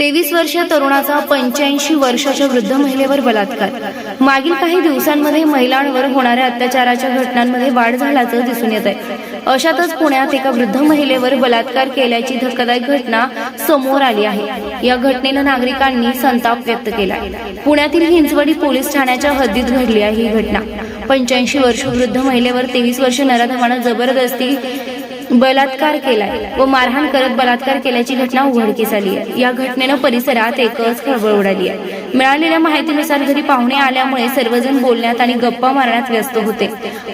तेवीस वर्षीय तरुणाचा पंच्याऐंशी वर्षाच्या वृद्ध महिलेवर बलात्कार. मागील काही दिवसांमध्ये महिलांवर होणाऱ्या अत्याचाराच्या घटनांमध्ये वाढ झाल्याचं दिसून येत आहे अशातच पुण्यात एका वृद्ध महिलेवर बलात्कार केल्याची धक्कादायक घटना समोर आली आहे. या घटनेनं नागरिकांनी संताप व्यक्त केला. पुण्यातील हिंजवडी पोलीस ठाण्याच्या हद्दीत घडली आहे ही घटना. पंच्याऐंशी वर्ष वृद्ध महिलेवर तेवीस वर्ष नराधमानं जबरदस्ती बलात्कार केलाय व मारहाण करत बलात्कार केल्याची घटना उघडकीस आली आहे. या घटनेनं परिसरात एकच खळबळ उडाली आहे. मिळालेल्या माहितीनुसार घरी पाहुणे आल्यामुळे सर्वजण बोलण्यात आणि गप्पा मारण्यात व्यस्त होते.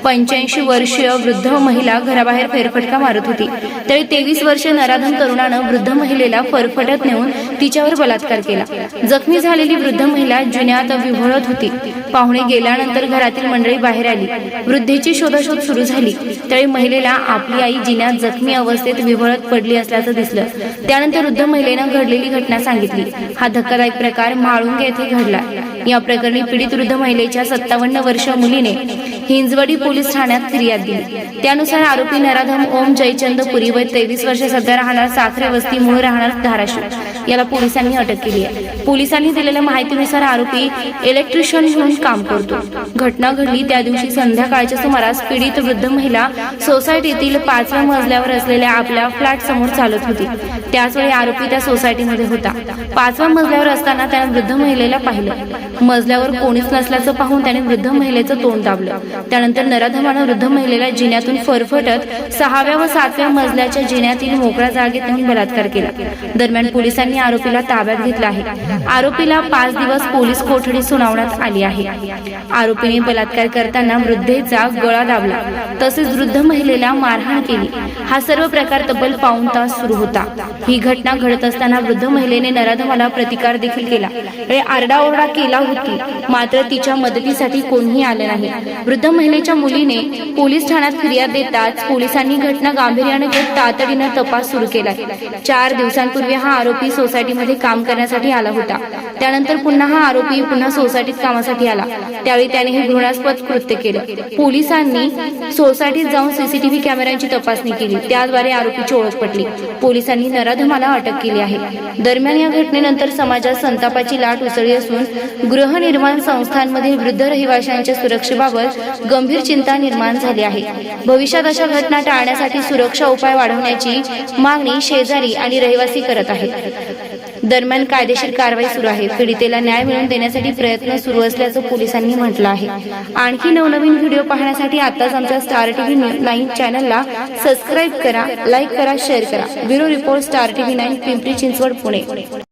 पंच्याऐंशी वर्षीय वृद्ध महिला घराबाहेर फेरफटका मारत होती. त्यावेळी तेवीस वर्षीय नराधम तरुणानं वृद्ध महिलेला फरफटत नेऊन तिच्यावर बलात्कार केला. जखमी झालेली वृद्ध महिला जुन्यात विव्हळत होती. पाहुणे गेल्यानंतर घरातील मंडळी बाहेर आली. वृद्धेची शोधाशोध सुरू झाली. त्यावेळी महिलेला आपली आई जिन्यात जखमी अवस्थेत विव्हळत पडली असल्याचं दिसलं. त्यानंतर वृद्ध महिलेनं घडलेली घटना सांगितली. हा धक्कादायक प्रकार माळून येथे घडला. या प्रकरणी पीडित वृद्ध महिलेच्या सत्तावन्न वर्ष मुलीने हिंजवडी पोलीस ठाण्यात फिर्याद दिली. त्यानुसार आरोपी नराधम ओम जयचंद पुरी व तेवीस वर्ष सध्या राहणार साखरे वस्ती मूळ राहणार धाराशिव. याला पोलिसांनी अटक केली आहे. पोलिसांनी दिलेल्या माहितीनुसार आरोपी इलेक्ट्रिशियन म्हणून काम करतो. घटना घडली त्या दिवशी संध्याकाळच्या सुमारास पीडित वृद्ध महिला सोसायटीतील पाचव्या मजल्यावर असलेल्या आपल्या फ्लॅट समोर चालत होती. त्याचवेळी आरोपी त्या सोसायटीमध्ये होता. पाचव्या मजल्यावर असताना त्याने वृद्ध महिलेला पाहिलं. मजल्यावर कोणीच नसल्याचं पाहून त्याने वृद्ध महिलेचं तोंड दाबलं. त्यानंतर नराधमानं वृद्ध महिलेला जिन्यातून फरफटत सहाव्या व सातव्या मजल्याच्या जिन्यातील मोकळ्या जागेत बलात्कार केला. दरम्यान पोलिसांनी आरोपीला ताब्यात घेतला आहे. आरोपीला पाच दिवस पोलीस कोठडी सुनावण्यात आली आहे. आरोपीने बलात्कार करताना वृद्धेचा गळा दाबला. तसेच वृद्ध महिलेला मारहाण केली. हा सर्व प्रकार तब्बल पाऊन तास सुरू होता. ही घटना घडत असताना वृद्ध महिलेने नराधमाला प्रतिकार देखील केला. आरडाओरडा केला होती. मात्र तिच्या मदतीसाठी कोणीही आलं नाही. वृद्ध महिलेच्या मुलीने पोलीस ठाण्यात फिर्याद देताच पोलिसांनी घटना गांभीर्याने घेत तातडीनं तपास सुरू केला चार दिवसांपूर्वी हा आरोपी सोसायटीमध्ये काम करण्यासाठी आला होता. होता. त्यानंतर पुन्हा हा आरोपी पुन्हा सोसायटीत कामासाठी आला. त्यावेळी त्याने हे घृणास्पद कृत्य केलं. पोलिसांनी सोसायटीत जाऊन सीसीटीव्ही कॅमेऱ्यांची तपासणी केली. त्याद्वारे आरोपीची ओळख पटली. पोलिसांनी नराधमाला अटक केली आहे. दरम्यान या घटनेनंतर समाजात संतापाची लाट उसळली असून गृहनिर्माण संस्थांमधील वृद्ध रहिवाशांच्या सुरक्षेबाबत गंभीर चिंता निर्माण झाली आहे. भविष्यात अशा घटना टाळण्यासाठी सुरक्षा उपाय वाढवण्याची मागणी शेजारी आणि रहिवासी करत आहेत. दरम्यान कायदेशीर कारवाई सुरू आहे. पीडितेला न्याय मिळवून देण्यासाठी प्रयत्न सुरू असल्याचं पोलिसांनी म्हटलं आहे. आणखी नवनवीन व्हिडिओ पाहण्यासाठी आताच आमच्या स्टार टीव्ही नाईन चॅनलला सबस्क्राईब करा लाईक करा शेअर करा. Bureau report star TV nine Pimpri Chinchwad Pune.